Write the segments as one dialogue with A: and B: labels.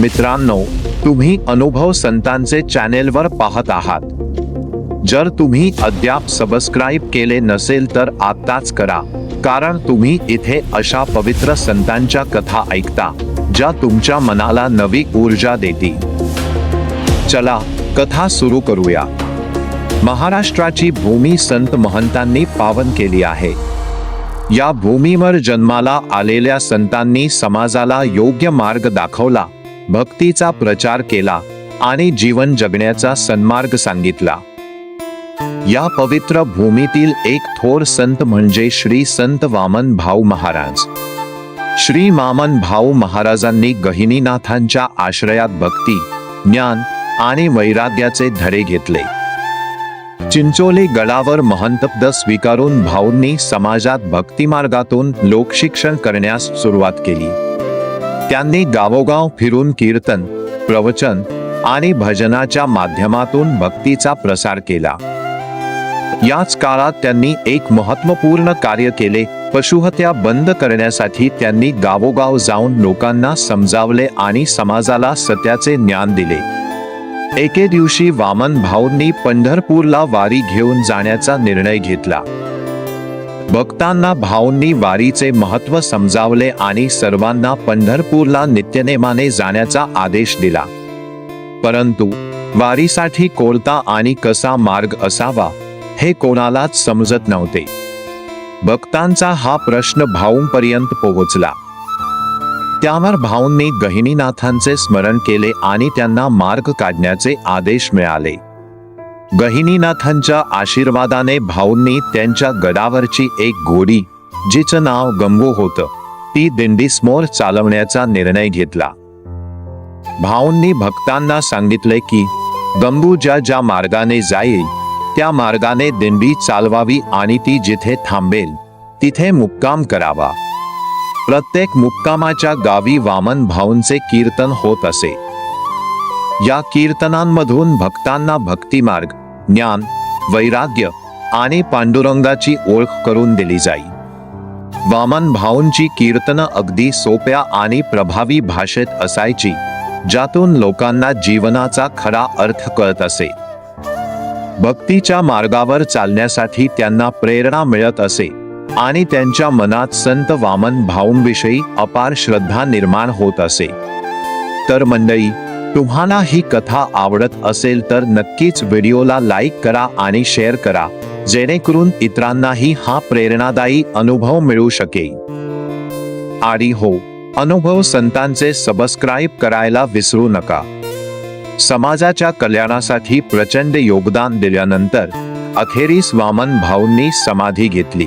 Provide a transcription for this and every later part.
A: मित्रांनो तुम्ही अनुभव संतांचे चॅनेलवर पाहत आहात. जर तुम्ही अद्याप सबस्क्राईब केले नसेल तर आत्ताच करा कारण तुम्ही इथे अशा पवित्र संतांच्या कथा ऐकता ज्या तुमच्या मनाला नवी ऊर्जा देतील. चला कथा सुरू करूया. महाराष्ट्राची भूमी संत महंतांनी पावन केली आहे. या भूमीवर जन्माला आलेल्या संतांनी समाजाला योग्य मार्ग दाखवला. भक्तीचा प्रचार केला आणि जीवन जगण्याचा सन्मार्ग सांगितला. या पवित्र भूमीतील एक थोर संत म्हणजे श्री संत वामन भाऊ महाराज. श्री मामन भाऊ महाराजांनी गहिनीनाथांच्या आश्रयात भक्ती ज्ञान आणि वैराग्याचे धडे घेतले. चिंचोली गडावर महंतपद स्वीकारून भाऊंनी समाजात भक्तिमार्गातून लोकशिक्षण करण्यास सुरुवात केली. त्यांनी गावोगाव फिरून कीर्तन प्रवचन आणि भजनाच्या माध्यमातून भक्तीचा प्रसार केला. याच काळात त्यांनी एक महत्त्वपूर्ण कार्य केले पशुहत्या बंद करण्यासाठी त्यांनी गावोगाव जाऊन लोकांना समजावले आणि समाजाला सत्याचे ज्ञान दिले. एके दिवशी वामन भाऊंनी पंढरपूरला वारी घेऊन जाण्याचा निर्णय घेतला. भक्तांना भाऊंनी वारीचे महत्त्व समजावले आणि सर्वांना पंढरपूरला नित्यनेमाने जाण्याचा आदेश दिला. परंतु वारीसाठी कोणता आणि कसा मार्ग असावा हे कोणालाच समजत नव्हते. भक्तांचा हा प्रश्न भाऊंपर्यंत पोहोचला. त्यावर भाऊंनी गहिनीनाथांचे स्मरण केले आणि त्यांना मार्ग काढण्याचे आदेश मिळाले. गहिनीनाथांच्या आशीर्वादाने भाऊंनी त्यांच्या गडावरची एक घोडी जिचं नाव गंगू होतं ती दिंडीसमोर चालवण्याचा निर्णय घेतला. भाऊंनी भक्तांना सांगितले की गंगू ज्या ज्या मार्गाने जाईल त्या मार्गाने दिंडी चालवावी आणि ती जिथे थांबेल तिथे मुक्काम करावा. प्रत्येक मुक्कामाच्या गावी वामन भाऊंचे कीर्तन होत असे. या कीर्तनांमधून भक्तांना भक्तिमार्ग ज्ञान वैराग्य आणि पांडुरंगाची ओळख करून दिली जाई. वामन भाऊंची कीर्तनं अगदी सोप्या आणि प्रभावी भाषेत असायची ज्यातून लोकांना जीवनाचा खरा अर्थ कळत असे. भक्तीच्या मार्गावर चालण्यासाठी त्यांना प्रेरणा मिळत असे आणि त्यांच्या मनात संत वामन भाऊंविषयी अपार श्रद्धा निर्माण होत असे. तर मंडळी तुम्हाला ही कथा आवडत असेल तर नक्कीच व्हिडिओला लाईक करा आणि शेअर करा जेणेकरून इतरांनाही हा प्रेरणादायी अनुभव मिळू शकेल. आणि हो अनुभव संतांचे सबस्क्राईब करायला विसरू नका. समाजाच्या कल्याणासाठी प्रचंड योगदान दिल्यानंतर अखेरीस वामन भाऊंनी समाधी घेतली.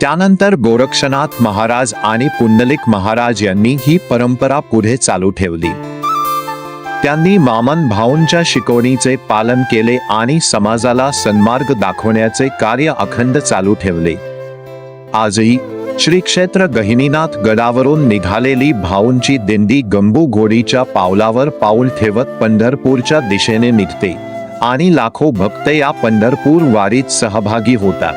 A: त्यानंतर गोरक्षनाथ महाराज आणि पुंडलिक महाराज यांनी ही परंपरा पुढे चालू ठेवली. त्यांनी मामन भाऊंच्या शिकवणीचे पालन केले आणि समाजाला सन्मार्ग दाखवण्याचे कार्य अखंड चालू ठेवले. आजही श्री क्षेत्र गहिनीनाथ गडावरून निघालेली भाऊंची दिंडी गंबू घोडीच्या पावलावर पाऊल ठेवत पंढरपूरच्या दिशेने निघते आणि लाखो भक्त या पंढरपूर वारीत सहभागी होतात.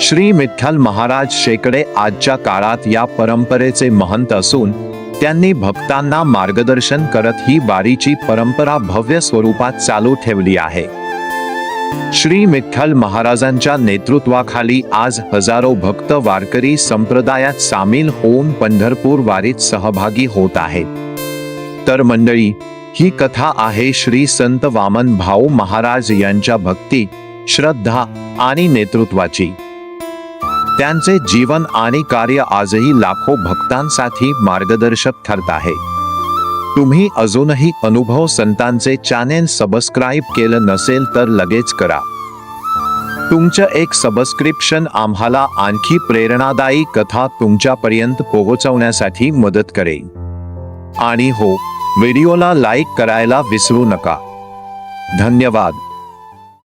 A: श्री मिठ्ठल महाराज शेकडे आजच्या काळात या परंपरेचे महंत असून त्यांनी भक्तांना मार्गदर्शन करत ही वारीची परंपरा भव्य स्वरूपात चालू ठेवली आहे. श्री विठ्ठल महाराजांच्या नेतृत्वाखाली आज हजारो भक्त वारकरी संप्रदायात सामील होऊन पंढरपूर वारीत सहभागी होत आहेत. तर मंडळी ही कथा आहे श्री संत वामन भाऊ महाराज यांच्या भक्ती श्रद्धा आणि नेतृत्वाची. त्यांचे जीवन आणि कार्य आजही लाखो भक्तांसाठी मार्गदर्शक ठरत आहे. तुम्ही अजूनही अनुभव संतांचे चॅनेल सबस्क्राईब केलं नसेल तर लगेच करा. तुमचं एक सबस्क्रिप्शन आम्हाला आणखी प्रेरणादायी कथा तुमच्यापर्यंत पोहोचवण्यासाठी मदत करेल. आणि हो व्हिडिओला लाईक करायला विसरू नका. धन्यवाद.